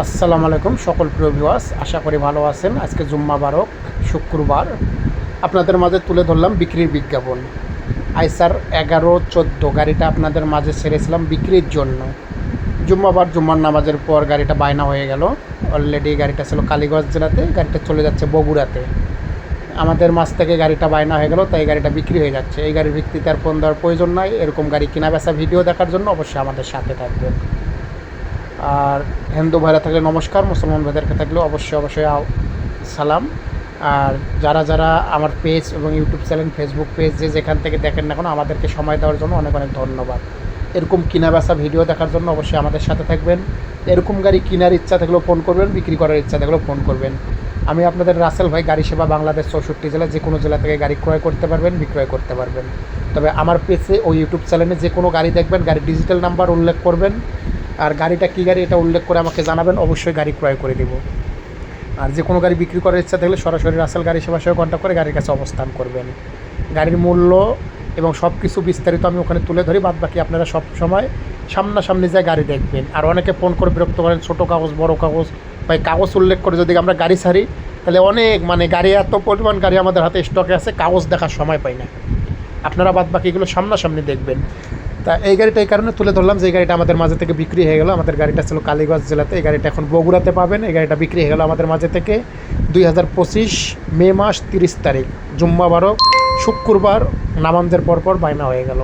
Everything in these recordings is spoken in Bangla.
আসসালামু আলাইকুম সকল প্রিয় ভিউয়ার্স আশা করি ভালো আছেন। আজকে জুম্মা বারক, শুক্রবার। আপনাদের মাঝে তুলে ধরলাম বিক্রির বিজ্ঞাপন। আইসার এগারো, চোদ্দ গাড়িটা আপনাদের মাঝে ছেড়েছিলাম বিক্রির জন্য। জুম্মাবার জুম্মার নামাজের পর গাড়িটা বায়না হয়ে গেল। অলরেডি গাড়িটা ছিল কালীগঞ্জ জেলাতে, গাড়িটা চলে যাচ্ছে বগুড়াতে। আমাদের মাছ থেকে গাড়িটা বায়না হয়ে গেল, তাই গাড়িটা বিক্রি হয়ে যাচ্ছে। এই গাড়ির ভিত্তিতে আর ফোন দেওয়ার প্রয়োজন নাই। এরকম গাড়ি কেনা বেচা ভিডিও দেখার জন্য অবশ্যই আমাদের সাথে থাকবেন। আর হিন্দু ভাইরা থাকলে নমস্কার, মুসলমান ভাইদেরকে থাকলে অবশ্যই অবশ্যই সালাম। আর যারা যারা আমার পেজ এবং ইউটিউব চ্যানেল, ফেসবুক পেজ যে যেখান থেকে দেখেন না কেন, আমাদেরকে সময় দেওয়ার জন্য অনেক অনেক ধন্যবাদ। এরকম কিনা বেচা ভিডিও দেখার জন্য অবশ্যই আমাদের সাথে থাকবেন। এরকম গাড়ি কেনার ইচ্ছা থাকলেও ফোন করবেন, বিক্রি করার ইচ্ছা থাকলেও ফোন করবেন। আমি আপনাদের রাসেল ভাই, গাড়ি সেবা বাংলাদেশ চৌষট্টি জেলা, যে কোনো জেলা থেকে গাড়ি ক্রয় করতে পারবেন, বিক্রয় করতে পারবেন। তবে আমার পেজে ও ইউটিউব চ্যানেলে যে কোনো গাড়ি দেখবেন, গাড়ির ডিজিটাল নাম্বার উল্লেখ করবেন। আর গাড়িটা কী গাড়ি এটা উল্লেখ করে আমাকে জানাবেন, অবশ্যই গাড়ি ক্রয় করে দেবো। আর যে কোনো গাড়ি বিক্রি করার ইচ্ছা থাকলে সরাসরি রাসেল গাড়ি সেবা সঙ্গে কন্ট্যাক্ট করে গাড়ির কাছে অবস্থান করবেন। গাড়ির মূল্য এবং সব কিছু বিস্তারিত আমি ওখানে তুলে ধরি বাদ বাকি আপনারা সব সময় সামনাসামনি যায় গাড়ি দেখবেন। আর অনেকে ফোন করে বিরক্ত করেন, ছোটো কাগজ, বড় কাগজ, বা কাগজ উল্লেখ করে যদি আমরা গাড়ি ছাড়ি, তাহলে অনেক মানে গাড়ি এত পরিমাণ গাড়ি আমাদের হাতে স্টকে আছে, কাগজ দেখার সময় পাই না। আপনারা বাদ বাকিগুলো সামনাসামনি দেখবেন। তা এই গাড়িটা এই কারণে তুলে ধরলাম যে এই গাড়িটা আমাদের মাঝে থেকে বিক্রি হয়ে গেল। আমাদের গাড়িটা ছিল কালীগঞ্জ জেলাতে। এই গাড়িটা এখন বগুড়াতে পাবেন। এই গাড়িটা বিক্রি হয়ে গেল আমাদের মাঝে থেকে দুই হাজার পঁচিশ মে মাস তিরিশ তারিখ। জুম্মা বারো শুক্রবার নামাজের পরপর পর বায়না হয়ে গেল।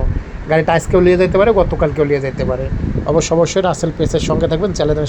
গাড়িটা আজকেও নিয়ে যেতে পারে, গতকালকেও নিয়ে যেতে পারে। অবশ্য অবশ্যই রাসেল পেসের সঙ্গে থাকবেন চ্যালেঞ্জ